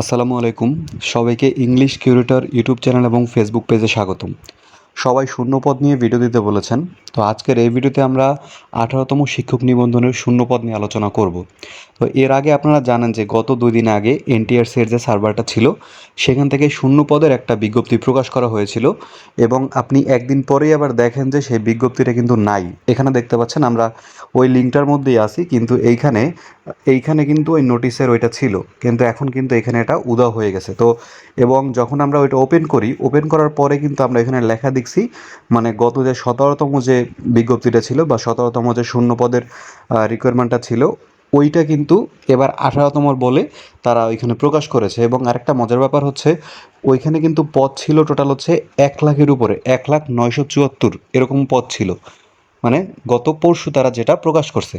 আসসালামু আলাইকুম। সবাইকে ইংলিশ কিউরেটর ইউটিউব চ্যানেল এবং ফেসবুক পেজে স্বাগতম। সবাই শূন্যপদ নিয়ে ভিডিও দিতে বলেছেন। তো আজকের এই ভিডিওতে আমরা আঠারোতম শিক্ষক নিবন্ধনের শূন্যপদ নিয়ে আলোচনা করব। তো এর আগে আপনারা জানেন যে গত দুই দিন আগে এনটিআরসির যে সার্ভারটা ছিল, সেখান থেকে শূন্যপদের একটা বিজ্ঞপ্তি প্রকাশ করা হয়েছিল এবং আপনি একদিন পরেই আবার দেখেন যে সেই বিজ্ঞপ্তিটা কিন্তু নাই। এখানে দেখতে পাচ্ছেন আমরা ওই লিঙ্কটার মধ্যেই আছি, কিন্তু এইখানে এইখানে কিন্তু ওই নোটিশের ওইটা ছিল, কিন্তু এখন কিন্তু এখানে এটা উদা হয়ে গেছে। তো এবং যখন আমরা ওইটা ওপেন করি, ওপেন করার পরে কিন্তু আমরা এখানে লেখা দেখছি মানে গত যে সতেরোতম যে বিজ্ঞপ্তিটা ছিল বা সতেরোতম যে শূন্য পদের রিকোয়ারমেন্টটা ছিল ওইটা কিন্তু এবার আঠারোতম বলে তারা ওইখানে প্রকাশ করেছে এবং আরেকটা মজার ব্যাপার হচ্ছে, ওইখানে কিন্তু পদ ছিল টোটাল হচ্ছে এক লাখের উপরে, এক লাখ নয়শো চুয়াত্তর এরকম পদ ছিল। মানে গত পরশু তারা যেটা প্রকাশ করছে।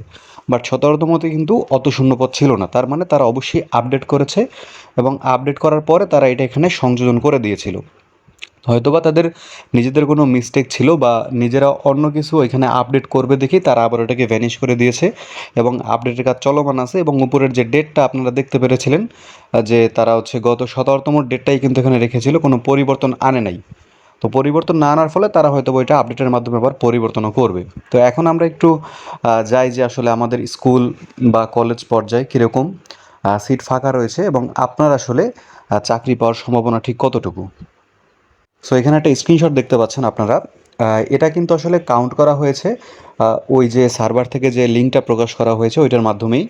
বাট সতেরোতমতে কিন্তু অত শূন্যপদ ছিল না। তার মানে তারা অবশ্যই আপডেট করেছে এবং আপডেট করার পরে তারা এটা এখানে সংযোজন করে দিয়েছিল। হয়তোবা তাদের নিজেদের কোনো মিস্টেক ছিল বা নিজেরা অন্য কিছু ওইখানে আপডেট করবে দেখি তারা আবার ওটাকে ভ্যানিশ করে দিয়েছে এবং আপডেটের কাজ চলমান আছে এবং উপরের যে ডেটটা আপনারা দেখতে পেরেছিলেন যে তারা হচ্ছে গত সতেরোতম ডেটটাই কিন্তু এখানে রেখেছিল, কোনো পরিবর্তন আনে নাই। তো পরিবর্তন না আনার ফলে তারা হয়তো ওইটা আপডেটের মাধ্যমে আবার পরিবর্তনও করবে। তো এখন আমরা একটু যাই যে আসলে আমাদের স্কুল বা কলেজ পর্যায়ে কীরকম সিট ফাঁকা রয়েছে এবং আপনার আসলে চাকরি পাওয়ার সম্ভাবনা ঠিক কতটুকু? সো এখানে একটা স্ক্রিনশট দেখতে পাচ্ছেন আপনারা। এটা কিন্তু আসলে কাউন্ট করা হয়েছে ওই যে সার্ভার থেকে যে লিঙ্কটা প্রকাশ করা হয়েছে ওইটার মাধ্যমেই।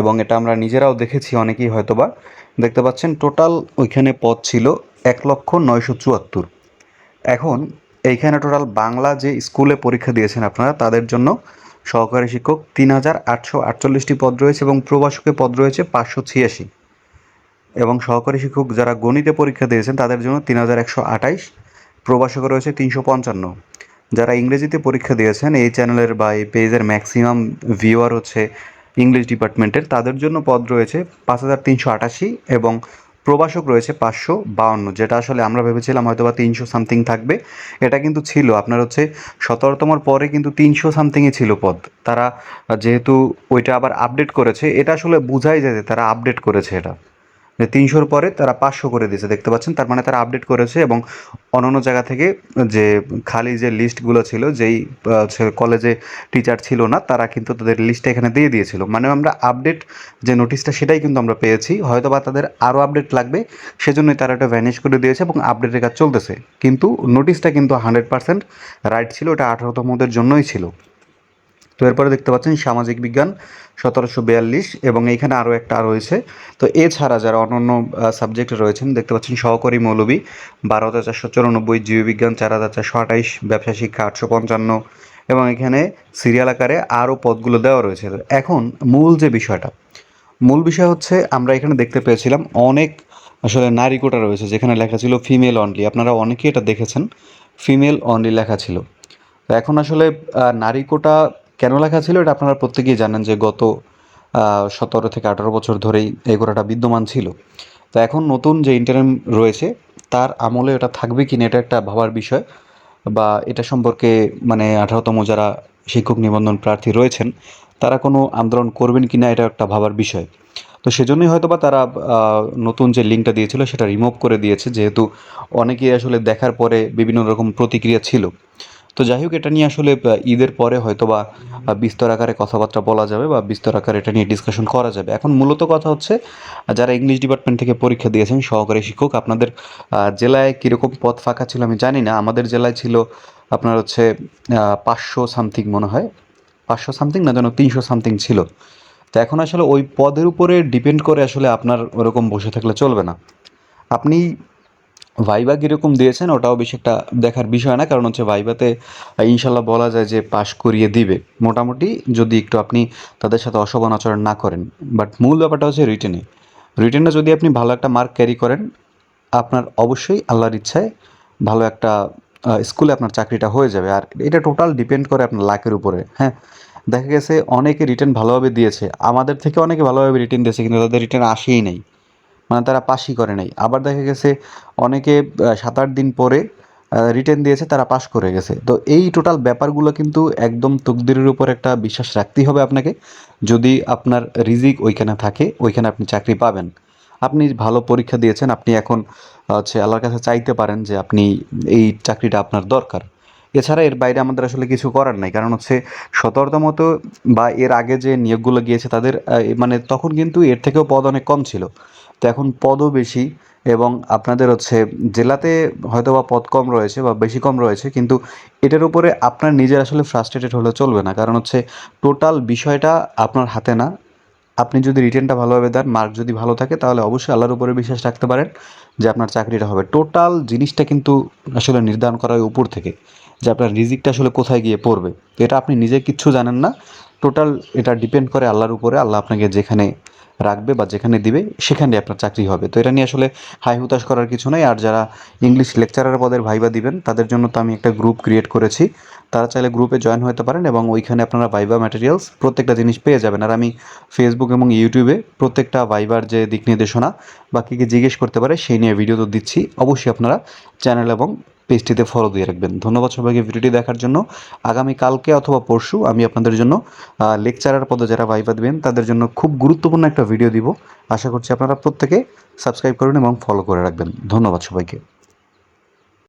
এবং এটা আমরা নিজেরাও দেখেছি, অনেকেই হয়তোবা। দেখতে পাচ্ছেন টোটাল ওইখানে পদ ছিল এক লক্ষ নয়শো চুয়াত্তর। এখন এইখানে টোটাল বাংলা যে স্কুলে পরীক্ষা দিয়েছেন আপনারা, তাদের জন্য সহকারী শিক্ষক তিন হাজার আটশো আটচল্লিশটি পদ রয়েছে এবং প্রবাসকে পদ রয়েছে পাঁচশো ছিয়াশি। এবং সহকারী শিক্ষক যারা গণিতে পরীক্ষা দিয়েছেন, তাদের জন্য তিন হাজার একশো আঠাইশ প্রবাসকে রয়েছে তিনশো পঞ্চান্ন। যারা ইংরেজিতে পরীক্ষা দিয়েছেন, এই চ্যানেলের বা এই পেজের ম্যাক্সিমাম ভিউয়ার হচ্ছে ইংলিশ ডিপার্টমেন্টের, তাদের জন্য পদ রয়েছে পাঁচ হাজার তিনশো আটাশি এবং প্রবাসক রয়েছে পাঁচশো বাউন্ন, যেটা আসলে আমরা ভেবেছিলাম হয়তো বা তিনশো সামথিং থাকবে। এটা কিন্তু ছিল, আপনার হচ্ছে সতেরোতমর পরে কিন্তু তিনশো সামথিংই ছিল পদ। তারা যেহেতু ওইটা আবার আপডেট করেছে, এটা আসলে বোঝাই যায় যে তারা আপডেট করেছে এটা। যে তিনশোর পরে তারা পাঁচশো করে দিয়েছে, দেখতে পাচ্ছেন? তার মানে তারা আপডেট করেছে এবং অন্যান্য জায়গা থেকে যে খালি যে লিস্টগুলো ছিল, যেই কলেজে টিচার ছিল না, তারা কিন্তু তাদের লিস্টটা এখানে দিয়ে দিয়েছিল। মানে আমরা আপডেট যে নোটিশটা সেটাই কিন্তু আমরা পেয়েছি। হয়তো বা তাদের আরও আপডেট লাগবে, সেজন্যই তারা এটা ভ্যানিশ করে দিয়েছে এবং আপডেটের কাজ চলতেছে। কিন্তু নোটিশটা কিন্তু হান্ড্রেড পার্সেন্ট রাইট ছিল, ওটা আঠারোতমদের জন্যই ছিল। তো এরপরে দেখতে পাচ্ছেন সামাজিক বিজ্ঞান সতেরোশো বিয়াল্লিশ এবং এইখানে আরও একটা রয়েছে। তো এছাড়া যারা অন্যান্য সাবজেক্টে রয়েছেন, দেখতে পাচ্ছেন সহকারী মৌলবী, বারো হাজার চারশো চুরানব্বই জীববিজ্ঞান, চার হাজার চারশো আঠাইশ ব্যবসা শিক্ষা, আটশো পঞ্চান্ন এবং এখানে সিরিয়াল আকারে আরও পদগুলো দেওয়া রয়েছে। এখন মূল যে বিষয়টা, মূল বিষয় হচ্ছে আমরা এখানে দেখতে পেয়েছিলাম অনেক আসলে নারী কোটা রয়েছে, যেখানে লেখা ছিল ফিমেল অনলি আপনারা অনেকেই এটা দেখেছেন ফিমেল অনলি লেখা ছিল। তো এখন আসলে নারী কোটা কেন লেখা ছিল? এটা আপনারা প্রত্যেকেই জানেন যে গত সতেরো থেকে আঠারো বছর ধরেই এই কোটাটা বিদ্যমান ছিল। তো এখন নতুন যে ইন্টারিম রয়েছে, তার আমলে এটা থাকবে কি না এটা একটা ভাবার বিষয় বা এটা সম্পর্কে মানে আঠারোতম যারা শিক্ষক নিবন্ধন প্রার্থী রয়েছেন, তারা কোনো আন্দোলন করবেন কি না এটা একটা ভাবার বিষয়। তো সেজন্যই হয়তো বা তারা নতুন যে লিঙ্কটা দিয়েছিল সেটা রিমুভ করে দিয়েছে, যেহেতু অনেকেই আসলে দেখার পরে বিভিন্ন রকম প্রতিক্রিয়া ছিল। তো যাই হোক, এটা নিয়ে আসলে ঈদের পরে হয়তো বা বিস্তর আকারে কথাবার্তা বলা যাবে বা বিস্তর আকারে এটা নিয়ে ডিসকাশন করা যাবে। এখন মূলত কথা হচ্ছে যারা ইংলিশ ডিপার্টমেন্ট থেকে পরীক্ষা দিয়েছেন, সহকারী শিক্ষক, আপনাদের জেলায় কীরকম পদ ফাঁকা ছিল আমি জানি না। আমাদের জেলায় ছিল আপনার হচ্ছে পাঁচশো সামথিং মনে হয়। পাঁচশো সামথিং না যেন তিনশো সামথিং ছিল। তো এখন আসলে ওই পদের উপরে ডিপেন্ড করে আসলে আপনার ওরকম বসে থাকলে চলবে না। আপনি ভাইবা কীরকম দিয়েছেন ওটাও বেশি একটা দেখার বিষয় না, কারণ হচ্ছে ভাইবাতে ইনশাল্লাহ বলা যায় যে পাশ করিয়ে দিবে। মোটামুটি যদি একটু আপনি তাদের সাথে অশোভন আচরণ না করেন বাট মূল ব্যাপারটা হচ্ছে রিটেনে রিটেনে যদি আপনি ভালো একটা মার্ক ক্যারি করেন, আপনার অবশ্যই আল্লাহর ইচ্ছায় ভালো একটা স্কুলে আপনার চাকরিটা হয়ে যাবে। আর এটা টোটাল ডিপেন্ড করে আপনার লাকের উপরে হ্যাঁ? দেখা গেছে অনেকে রিটার্ন ভালোভাবে দিয়েছে, আমাদের থেকে অনেকে ভালোভাবে রিটার্ন দিয়েছে, কিন্তু তাদের রিটার্ন আসেই নেই। মানে তারা পাশই করে নাই। আবার দেখা গেছে অনেকে সাত আট দিন পরে রিটার্ন দিয়েছে, তারা পাশ করে গেছে। তো এই টোটাল ব্যাপারগুলো কিন্তু একদম তকদিরের উপর একটা বিশ্বাস রাখতেই হবে আপনাকে। যদি আপনার রিজিক ওইখানে থাকে, ওইখানে আপনি চাকরি পাবেন। আপনি ভালো পরীক্ষা দিয়েছেন, আপনি এখন হচ্ছে আল্লাহর কাছে চাইতে পারেন যে আপনি এই চাকরিটা আপনার দরকার। এছাড়া এর বাইরে আমাদের আসলে কিছু করার নাই। কারণ হচ্ছে সতর্কতা মতো বা এর আগে যে নিয়োগগুলো গিয়েছে তাদের মানে তখন কিন্তু এর থেকেও পদ অনেক কম ছিল। তো এখন পদও বেশি এবং আপনাদের হচ্ছে জেলাতে হয়তো বা পদ কম রয়েছে বা বেশি কম রয়েছে, কিন্তু এটার উপরে আপনার নিজের আসলে ফ্রাস্ট্রেটেড হলে চলবে না। কারণ হচ্ছে টোটাল বিষয়টা আপনার হাতে না। আপনি যদি রিটার্নটা ভালোভাবে দেন মার্ক যদি ভালো থাকে, তাহলে অবশ্যই আল্লাহর উপরে বিশ্বাস রাখতে পারেন যে আপনার চাকরিটা হবে। টোটাল জিনিসটা কিন্তু আসলে নির্ধারণ করা হয় উপর থেকে যে আপনার রিজিকটা আসলে কোথায় গিয়ে পড়বে। এটা আপনি নিজে কিচ্ছু জানেন না। টোটাল এটা ডিপেন্ড করে আল্লাহর উপরে। আল্লাহ আপনাকে যেখানে রাখবে বা যেখানে দিবে, সেখানে আপনার চাকরি হবে। তো এটা নিয়ে আসলে হাই হুতাশ করার কিছু নাই। আর যারা ইংলিশ লেকচারার পদের ভাইবা দিবেন, তাদের জন্য তো আমি একটা গ্রুপ ক্রিয়েট করেছি। তারা চাইলে গ্রুপে জয়েন হতে পারেন এবং ওইখানে আপনারা ভাইবা ম্যাটেরিয়ালস প্রত্যেকটা জিনিস পেয়ে যাবেন। আর আমি ফেসবুক এবং ইউটিউবে প্রত্যেকটা ভাইবার যে দিক নির্দেশনা বা কী কী জিজ্ঞেস করতে পারে, সেই নিয়ে ভিডিও তো দিচ্ছি। অবশ্যই আপনারা চ্যানেল এবং পেজটিতে ফলো দিয়ে রাখবেন। ধন্যবাদ সবাইকে ভিডিওটি দেখার জন্য। আগামী কালকে অথবা পরশু আমি আপনাদের জন্য লেকচারার পদে যারা ভাইবা দেবেন, তাদের জন্য খুব গুরুত্বপূর্ণ একটা ভিডিও দিব। আশা করছি আপনারা প্রত্যেকে সাবস্ক্রাইব করুন এবং ফলো করে রাখবেন। ধন্যবাদ সবাইকে।